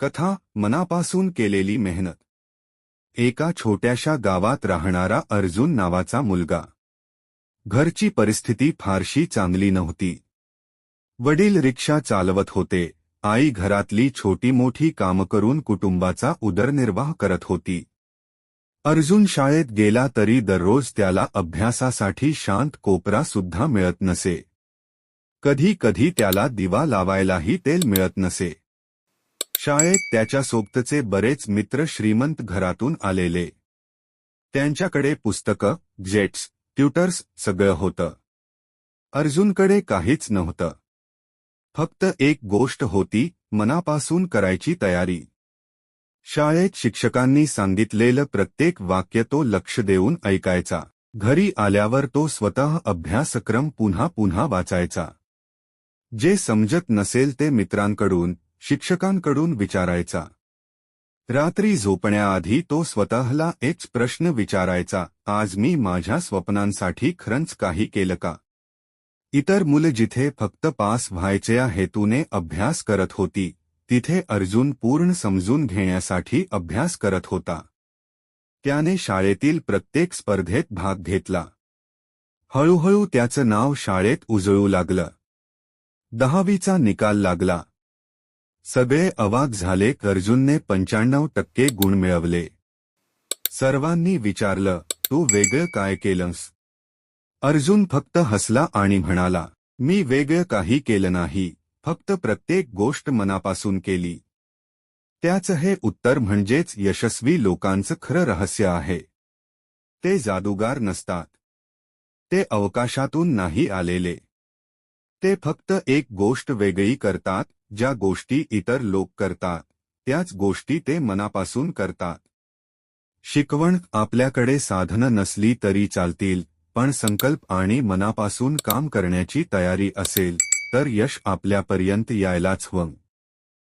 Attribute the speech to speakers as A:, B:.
A: कथा मनापासून केलेली मेहनत. एका छोट्याशा गावात राहणारा अर्जुन नावाचा मुलगा. घरची परिस्थिती फारशी चांगली नव्हती. वडील रिक्षा चालवत होते आई घरातली छोटी मोठी कामं करून कुटुंबाचा उदरनिर्वाह करत होती. अर्जुन शाळेत गेला तरी दररोज त्याला अभ्यासासाठी शांत कोपरा सुद्धा मिळत नसे. कधी कधी त्याला दिवा लावायलाही तेल मिळत नसे. शाळेत त्याच्यासोबतचे बरेच मित्र श्रीमंत घरातून आलेले. त्यांच्याकडे पुस्तकं जेट्स ट्युटर्स सगळं होतं. अर्जुनकडे काहीच नव्हतं. फक्त एक गोष्ट होती मनापासून करायची तयारी. शाळेत शिक्षकांनी सांगितलेलं प्रत्येक वाक्य तो लक्ष देऊन ऐकायचा. घरी आल्यावर तो स्वतः अभ्यासक्रम पुन्हा पुन्हा वाचायचा. जे समजत नसेल ते मित्रांकडून शिक्षकांकडून विचारायचा. रात्री झोपण्याआधी तो स्वतःला एक प्रश्न विचारायचा आज मी माझ्या स्वप्नांसाठी खरंच काही केलं का? इतर मुलं जिथे फक्त पास व्हायच्या हेतूने अभ्यास करत होती तिथे अर्जुन पूर्ण समजून घेण्यासाठी अभ्यास करत होता. त्याने शाळेतील प्रत्येक स्पर्धेत भाग घेतला. हळूहळू त्याचं नाव शाळेत उजळू लागलं. दहावीचा निकाल लागला. सगळे अवाक झाले अर्जुनने पंच्याण्णव टक्के गुण मिळवले. सर्वांनी विचारलं तू वेगळं काय केलंस? अर्जुन फक्त हसला आणि म्हणाला मी वेगळं काही केलं नाही फक्त प्रत्येक गोष्ट मनापासून केली. त्याचं हे उत्तर म्हणजेच यशस्वी लोकांचं खरं रहस्य आहे. ते जादूगार नसतात. ते अवकाशातून नाही आलेले. ते फक्त एक गोष्ट वेगळी करतात ज्या गोष्टी इतर लोक करतात. त्याच गोष्टी ते मनापासून करतात. शिकवण आपल्याकडे साधनं नसली तरी चालतील पण संकल्प आणि मनापासून काम करण्याची तयारी असेल तर यश आपल्यापर्यंत यायलाच हवं.